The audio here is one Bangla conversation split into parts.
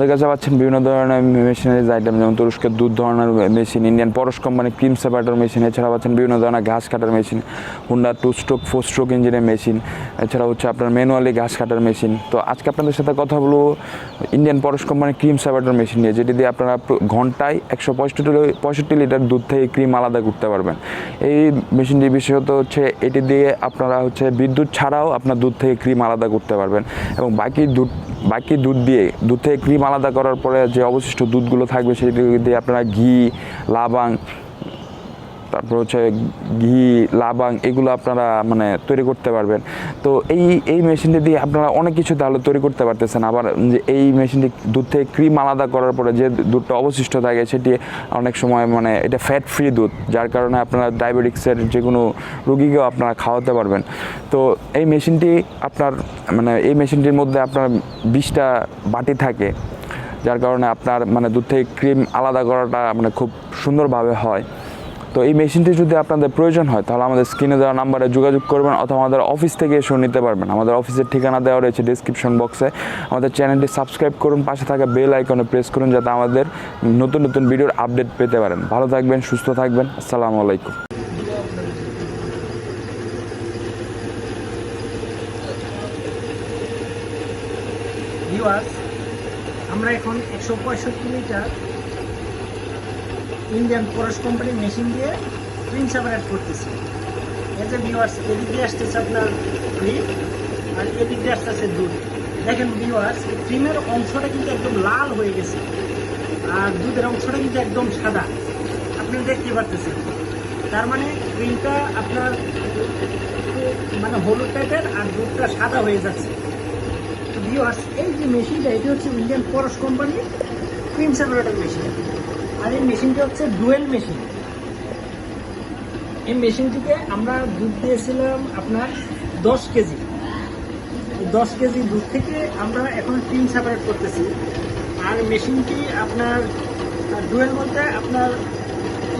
আমাদের কাছে পাচ্ছেন বিভিন্ন ধরনের মেশিনারিজ আইটেম যেমন তুরস্কের দুধ ধরনের machine Indian Parash company cream separator machine এছাড়া পাচ্ছেন বিভিন্ন ধরনের ঘাস কাটার machine Honda two stroke four stroke ইঞ্জিনের মেশিন এছাড়া হচ্ছে আপনার ম্যানুয়ালি ঘাস কাটার মেশিন তো আজকে আপনাদের সাথে কথা বলব ইন্ডিয়ান পরশ কোম্পানির ক্রিম সেপারেটর মেশিন নিয়ে, যেটি দিয়ে আপনারা ঘন্টায় একশো পঁয়ষট্টি পঁয়ষট্টি লিটার দুধ থেকে ক্রিম আলাদা করতে পারবেন। এই মেশিনটি বিশেষত হচ্ছে এটি দিয়ে আপনারা হচ্ছে বিদ্যুৎ ছাড়াও আপনার দুধ থেকে ক্রিম আলাদা করতে পারবেন। এবং বাকি দুধ বাকি দুধ দিয়ে, দুধ থেকে ক্রিম আলাদা করার পরে যে অবশিষ্ট দুধগুলো থাকবে সেটি দিয়ে আপনারা ঘি লাবাং তারপর হচ্ছে ঘি লাবাং এগুলো আপনারা মানে তৈরি করতে পারবেন। তো এই এই মেশিনটি দিয়ে আপনারা অনেক কিছু তাহলে তৈরি করতে পারতেছেন। আবার যে এই মেশিনটি দুধ থেকে ক্রিম আলাদা করার পরে যে দুধটা অবশিষ্ট থাকে, সেটি অনেক সময় মানে এটা ফ্যাট ফ্রি দুধ, যার কারণে আপনারা ডায়াবেটিক্সের যে কোনো রুগীকেও আপনারা খাওয়াতে পারবেন। তো এই মেশিনটি আপনার মানে এই মেশিনটির মধ্যে আপনার বিশটা বাটি থাকে, যার কারণে আপনার মানে দুধ থেকে ক্রিম আলাদা করাটা মানে খুব সুন্দরভাবে হয়। তো এই মেশিনটি যদি আপনাদের প্রয়োজন হয়, তাহলে আমাদের স্ক্রিনে দেওয়া নাম্বারে যোগাযোগ করবেন অথবা আমাদের অফিস থেকে এসেও নিতে পারবেন। আমাদের অফিসের ঠিকানা দেওয়া রয়েছে ডিসক্রিপশন বক্সে আমাদের চ্যানেলটি সাবস্ক্রাইব করুন, পাশে থাকা বেল আইকনে প্রেস করুন, যাতে আমাদের নতুন নতুন ভিডিওর আপডেট পেতে পারেন। ভালো থাকবেন, সুস্থ থাকবেন। আসসালামু আলাইকুম। আমরা এখন একশো পঁয়ষট্টি লিটার ইন্ডিয়ান পরশ কোম্পানির মেশিন দিয়ে ক্রিম সেপারেট করতেছি। এতে ভিউয়ার্স এদিক দিয়ে আসতেছে আপনার ক্রিম আর এদিক দিয়ে আসতেছে দুধ। দেখেন ভিউয়ার্স ক্রিমের অংশটা কিন্তু একদম লাল হয়ে গেছে আর দুধের অংশটা কিন্তু একদম সাদা। আপনি দেখতে পারতেছেন। তার মানে ক্রিমটা আপনার মানে হলুদ টাইপের আর দুধটা সাদা হয়ে যাচ্ছে। ভিউয়ার্স এই যে মেশিনটা এটি হচ্ছে ইন্ডিয়ান পরশ কোম্পানির ক্রিম সেপারেটর মেশিন আর এই মেশিনটা হচ্ছে ডুয়েল মেশিন। এই মেশিনটিতে আমরা দুধ দিয়েছিলাম আপনার দশ কেজি। দশ কেজি দুধ থেকে আমরা এখন ক্রিম সেপারেট করতেছি। আর মেশিনটি আপনার ডুয়েল বলতে আপনার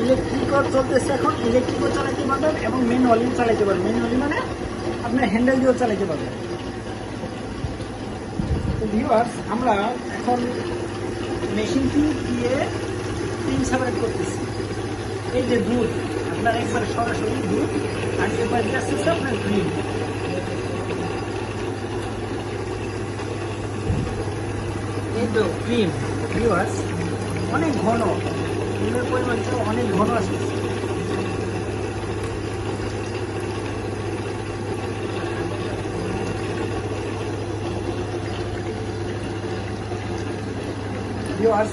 ইলেকট্রিকও চলতেছে এখন। ইলেকট্রিকও চালাতে পারবেন এবং ম্যানুয়ালিও চালাতে পারবেন। ম্যানুয়ালি মানে আপনার হ্যান্ডেল দিয়েও চালাতে পারবেন। আমরা এখন মেশিনটি দিয়ে ক্রিম সেপারেট করতেছি। এই যে দুধ, আপনার একবার সরাসরি দুধ, আর এবার আসতেছে আপনার ক্রিম। এই তো ক্রিম, ভিউয়ার্স, অনেক ঘন। ক্রিমের পরিমাণটা অনেক ঘন আসতেছে ভিউয়ার্স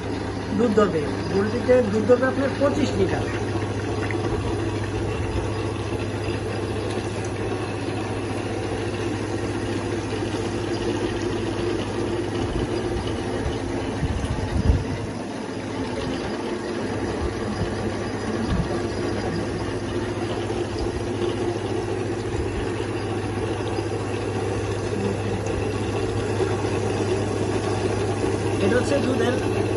দুধ ধরবে পোলট্রিতে দুধ ধরবে আপনার পঁচিশ লিটার। এটা হচ্ছে দুধের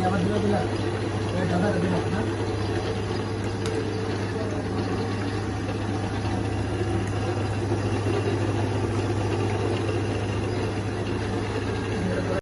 দিয়ে দিন দেখি